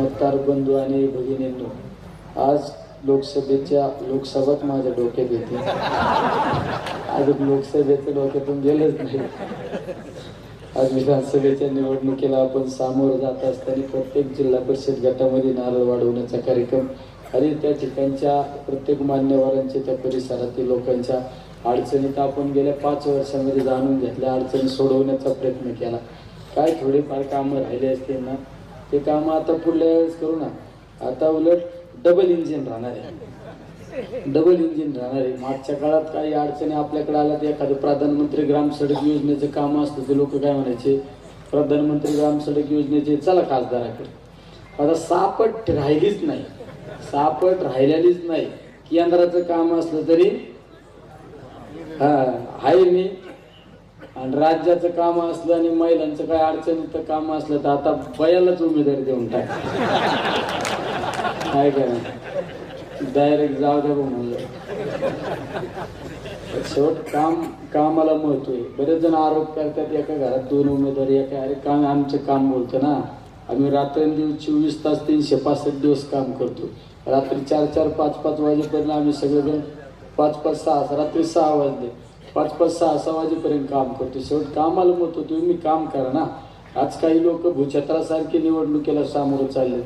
मतदार बंधू आणि भगिनींनो. आज लोकसभेच्या लोकसभात माझ्या डोक्यात येते. अजून लोकसभेचं डोक्यातून गेलंच नाही. आज विधानसभेच्या निवडणुकीला आपण सामोरं जात असताना प्रत्येक जिल्हा परिषद गटामध्ये नारळ वाढवण्याचा कार्यक्रम आणि त्या ठिकाणच्या प्रत्येक मान्यवरांच्या त्या परिसरातील लोकांच्या अडचणी तर आपण गेल्या पाच वर्षामध्ये जाणून घेतल्या अडचणी सोडवण्याचा प्रयत्न केला. काय थोडेफार कामं राहिले असतील ना? ते काम आता पुढल्या वेळेस करू ना. आता उलट डबल इंजिन राहणार आहे. डबल इंजिन राहणार आहे. मागच्या काळात काही अडचणी आपल्याकडे आल्या तर एखादं प्रधानमंत्री ग्राम सडक योजनेचं काम असतं ते लोक काय म्हणायचे? प्रधानमंत्री ग्राम सडक योजनेचे चला खासदाराकडे. आता सापट राहिलीच नाही. सापट राहिलेलीच नाही. केंद्राचं काम असलं तरी हा आहे मी. आणि राज्याचं काम असलं आणि महिलांचं काय अडचणीचं काम असलं तर आता बयालाच उमेदवारी देऊन टाक. काय करा डायरेक्ट जाऊ द्या म्हणलं. शेवट काम कामाला महत्त्व आहे. बरेच जण आरोप करतात एका घरात दोन उमेदवारी एका अरे काम आमचं काम बोलतं ना. आम्ही रात्रंदिवस चोवीस तास तीनशे पासष्ट दिवस काम करतो. रात्री चार चार पाच पाच वाजेपर्यंत आम्ही सगळेजण पाच पाच सहा रात्री सहा वाजले. पाच पाच सहा सहा वाजेपर्यंत काम करतो. शेवट कामाला होतो तुम्ही काम करा ना. आज काही लोक भूछत्रासारखी निवडणुकीला सामोरं चालले.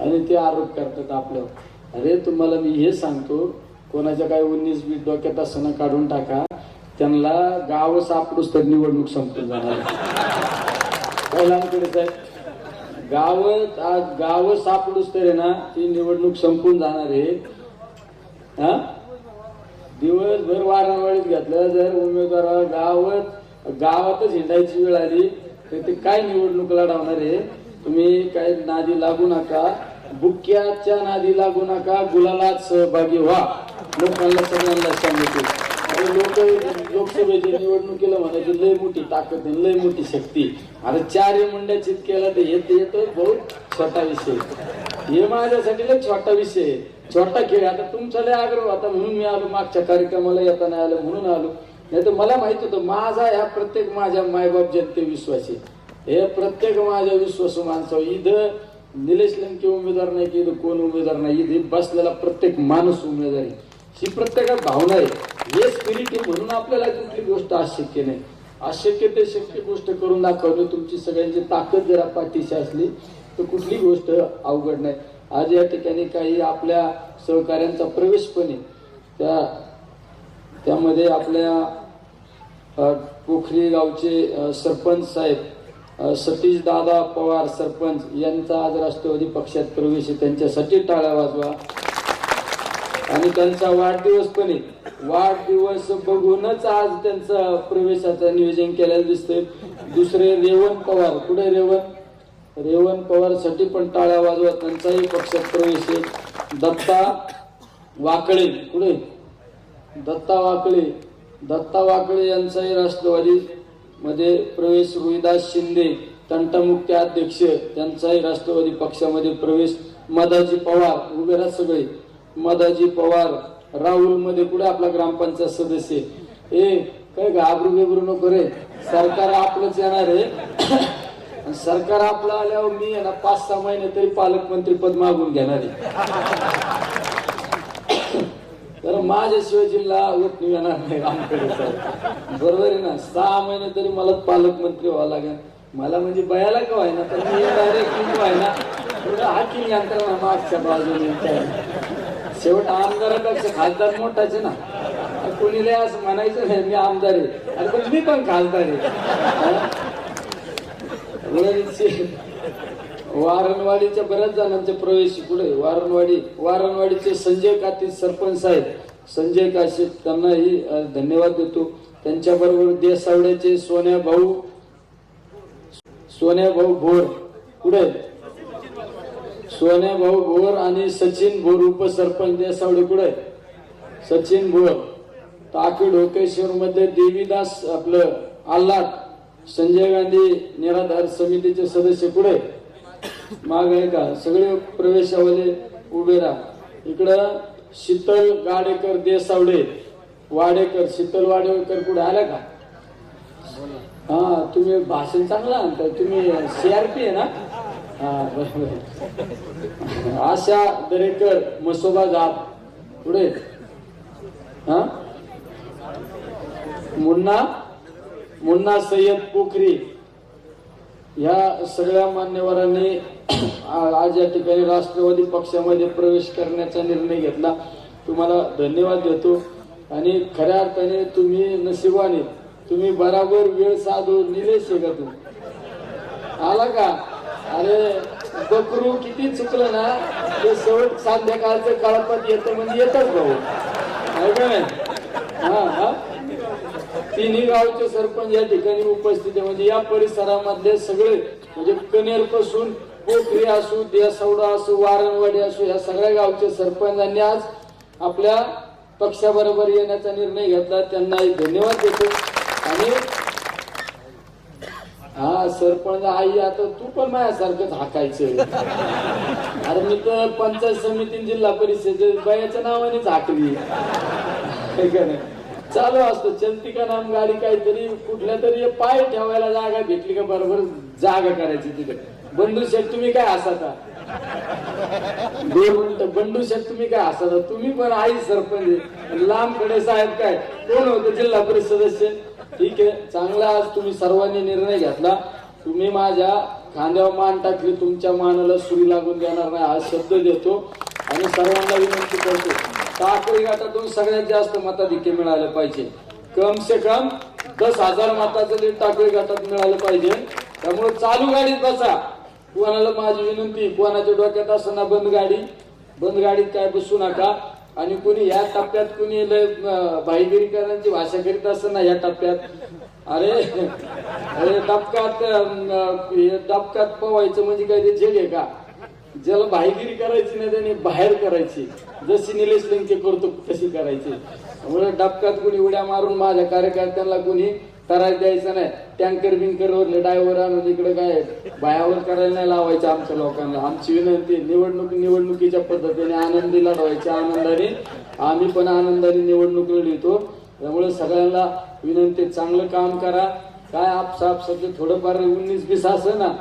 आणि ते आरोप करतात आपल्यावर. अरे तुम्हाला मी हे सांगतो कोणाच्या काय उन्नीस बीस डोक्यात असताना काढून टाका त्यांना गाव सापडूस तर निवडणूक संपून जाणार. पहिल्यांकडे साहेब? गाव आज गाव सापडूस तर आहे ना ती निवडणूक संपून जाणार आहे. हा? दिवसभर वारंवारीत घेतलं जर उमेदवार गावात गावातच हिंडायची वेळ आली तर ते काय निवडणूक लढवणार आहे? तुम्ही काय नादी लागू नका. बुक्याच्या नादी लागू नका. गुलालात सहभागी व्हा. लोकांना सगळ्यांना सांगितलं लोक लोकसभेच्या निवडणुकीला म्हणायची लय मोठी ताकद आहे लय मोठी शक्ती. आता चार मुंड्या चित केला तर येत येतो बहुत छोटा विषय. हे माझ्यासाठी लय छोटा विषय आहे. छोटा खेळ आता तुमचा लय आग्रह होता म्हणून मी आलो मागच्या कार्यक्रमाला येताना आलो म्हणून आलो. नाही तर मला माहीत होतं माझा ह्या प्रत्येक माझ्या मायबाप जनते आहे. हे प्रत्येक माझ्या विश्वासू माणसावर इथं निलेश लंके उमेदवार नाही की इथं कोण उमेदवार नाही इथे बसलेला प्रत्येक माणूस उमेदवार आहे. ही प्रत्येकात भावना आहे. हे स्पिरिट म्हणून आपल्याला कुठली गोष्ट अशक्य नाही. अशक्य ते शक्य गोष्ट करून दाखवणं तुमची सगळ्यांची ताकद जरा पाठीशी असली तर कुठली गोष्ट अवघड नाही. आज या ठिकाणी काही आपल्या सहकाऱ्यांचा प्रवेश पण आहे. त्या त्यामध्ये आपल्या पोखरी गावचे सरपंच साहेब सतीश दादा पवार सरपंच यांचा आज राष्ट्रवादी पक्षात प्रवेश आहे. त्यांच्यासाठी टाळ्या वाजवा. आणि त्यांचा वाढदिवस पण आहे. वाढदिवस बघूनच आज त्यांचा प्रवेशाचं नियोजन केलेलं दिसतंय. दुसरे रेवण पवार. कुठे रेवण? रेवण पवारसाठी पण टाळ्या वाजवा. त्यांचाही पक्षात प्रवेश आहे. दत्ता वाकळे. कुठे? दत्ता वाकळे. दत्ता वाकळे यांचाही राष्ट्रवादी मध्ये प्रवेश. रोहिदास शिंदे तंटामुक्ती अध्यक्ष त्यांचाही राष्ट्रवादी पक्षामध्ये प्रवेश. मदाजी पवार. उभे सगळे. मदाजी पवार राहुलमध्ये कुठे आपला ग्रामपंचायत सदस्य ए काय घाबरू बिबरू नको रे. सरकार आपलंच येणार आहे. सरकार आपलं आल्यावर मी ना पाच सहा महिने तरी पालकमंत्री पद मागून घेणार आहे. तर माझ्याशिवाय जिल्हा होत येणार नाही आमकडे बरोबर आहे ना? सहा महिने तरी मला पालकमंत्री व्हावं लागेल. मला म्हणजे बयाला का व्हायना? तर मी डायरेक्ट व्हायना? थोडं हाकी यंत्रणा मागच्या बाजूने. शेवट आमदारापेक्षा खासदार मोठाचे ना? कोणी असं म्हणायचं नाही मी आमदार आहे. अरे पण मी पण खासदार आहे. वारणवाडीच्या बऱ्याच जणांचे प्रवेश पुढे. वारणवाडी वारणवाडीचे संजय कातील सरपंच साहेब. संजय काशीत त्यांनाही धन्यवाद देतो. त्यांच्याबरोबर देसावड्याचे सोन्या भाऊ सोन्या भाऊ भोर. पुढे. सोन्या भाऊ भोर आणि सचिन भोर उपसरपंच देसावडे कुठे सचिन भोर. टाकी ढोकेश्वर मध्ये देवीदास आपलं आल्हाट संजय गांधी निराधार समितीचे सदस्य पुढे माग आहे का? सगळे प्रवेशावाले उभे राहा. इकडं शीतल गाडेकर देसावडे. वाडेकर शीतल वाडेकर पुढे आल्या का? हा तुम्ही भाषण चांगला आणता तुम्ही सीआरपी आहे ना? आशा दरेकर मसोबा जात पुढे. हा? मुन्ना मुन्ना सय्यद पोखरी. या सगळ्या मान्यवरांनी आज या ठिकाणी राष्ट्रवादी पक्षामध्ये प्रवेश करण्याचा निर्णय घेतला. तुम्हाला धन्यवाद देतो. आणि खऱ्या अर्थाने तुम्ही नशिबाने तुम्ही बराबर वेळ साधू निलेश आहे का तुम्ही आला का? अरे बकरू किती चुकलं ना ते शेवट संध्याकाळचं कळपत येतं म्हणजे येतच भाऊ. आहे का हा हा. तिन्ही गावचे सरपंच या ठिकाणी उपस्थित आहे. म्हणजे या परिसरामधले सगळे म्हणजे कनेरपासून पोखरी असू देसवडा असू वारणवाडी असू या सगळ्या गावचे सरपंचांनी आज आपल्या पक्षाबरोबर येण्याचा निर्णय घेतला. त्यांनाही धन्यवाद देतो. आणि हा सरपंच आई आता तू पण माझ्यासारखंच हाकायचं. अरे मी तर पंचायत समिती जिल्हा परिषद बायाच्या नावानेच हाकली. चालू असतो. चलती का नाम गाडी काहीतरी कुठल्या तरी पाय ठेवायला जागा भेटली का बरोबर? जागा करायची तिथे. बंधू शेठ तुम्ही काय हसाता? दोन मिनिटं. बंडू शेठ तुम्ही काय हसाता? तुम्ही पण आई सरपंच लांबकडे साहेब काय? कोण होते? जिल्हा परिषद सदस्य? ठीक आहे. चांगला आज तुम्ही सर्वांनी निर्णय घेतला. तुम्ही माझ्या खांद्यावर मान टाकली तुमच्या मानाला सुरी लागून देणार नाही हा शब्द देतो. आणि सर्वांना विनंती करतो टाकळी गटातून सगळ्यात जास्त मताधिक्य मिळालं पाहिजे. कम से कम दस हजार मताचं लीड टाकळी गटात मिळालं पाहिजे. त्यामुळे चालू गाडीत बसा. कोणाला माझी विनंती कोणाच्या डोक्यात असताना बंद गाडी? बंद गाडीत काय बसू नका. आणि कुणी या टप्प्यात कुणी लय भाईगिरीकरांची भाषा करीत असताना या टप्प्यात. अरे अरे टपकात टपकात हे पवायचं म्हणजे काय ते झेल आहे का? ज्याला भाईगिरी करायची नाही त्याने बाहेर करायची. जशी निलेश लंके करतो तशी करायची. त्यामुळे टपकात कुणी उड्या मारून माझ्या कार्यकर्त्यांना कुणी करायला द्यायचं नाही. टँकर बिंकर वरले आणून इकडे काय बायावर करायला नाही लावायचं आमच्या लोकांना. आमची विनंती निवडणूक निवडणुकीच्या पद्धतीने आनंदी लढवायच्या आनंदाने. आम्ही पण आनंदाने निवडणूक लढवतो. त्यामुळे सगळ्यांना विनंती चांगलं काम करा. काय आपसाप सध्या थोडंफार उन्नीस बीस असं ना.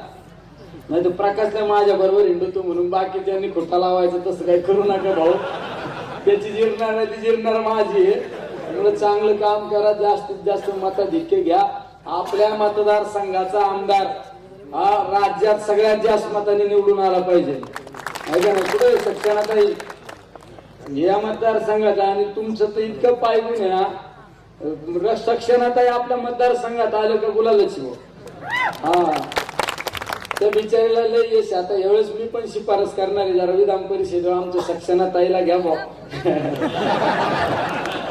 नाही तर प्रकाशला माझ्या बरोबर हिंडतो म्हणून बाकी त्यांनी खोटा लावायचं तसं काही करू नका भाऊ. त्याची जिरणार आहे ती जिरणार माझी आहे. त्यामुळे चांगलं काम करा जास्तीत जास्त मताधिक्य घ्या. आपल्या मतदारसंघाचा आमदार हा राज्यात सगळ्यात जास्त मताने निवडून आला पाहिजे. आहे का नाही? कुठे शिक्षणात या मतदारसंघाचा आणि तुमचं तर इतकं पाहिजे ना. सक्षणात आपल्या मतदारसंघात आलं का गुलालच हो? हा. त्या बिचारीला लय यश आता यावेळेस मी पण शिफारस करणार आहे. जरा विधान परिषद आमच्या सक्षणाताईला घ्या भाऊ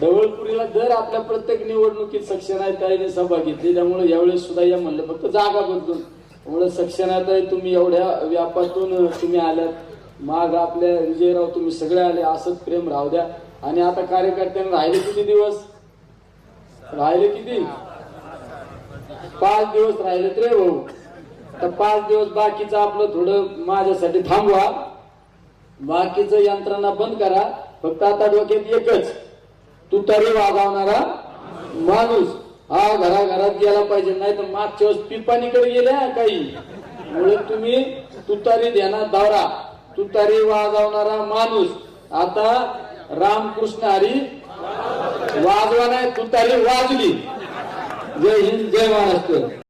ढवळपुरीला दर आपल्या प्रत्येक निवडणुकीत सक्षनायताईने सभा घेतली. त्यामुळे यावेळेस सुद्धा या म्हणलं फक्त जागा बदलून. त्यामुळे सक्षणात आहे तुम्ही एवढ्या व्यापातून तुम्ही आल्यात. माग आपल्या विजयराव तुम्ही सगळे आले असंच प्रेम राहू द्या. आणि आता कार्यकर्त्यांना राहिले किती दिवस? राहिले किती? पाच दिवस राहिले रे भाऊ हो. तर पाच दिवस बाकीचं आपलं थोडं माझ्यासाठी थांबवा. बाकीचं यंत्रणा बंद करा. फक्त आता डोक्यात एकच. तुतारी तरी माणूस. हा घराघरात गेला पाहिजे नाही तर मागच्या वेळेस पिपाणीकडे गेल्या काही. म्हणून तुम्ही तुतारी देणार दावरा. तुतारी वाजवणारा माणूस. आता रामकृष्ण हरी वाजवा नाही तुतारी वाजली. जय हिंद जय महाराष्ट्र.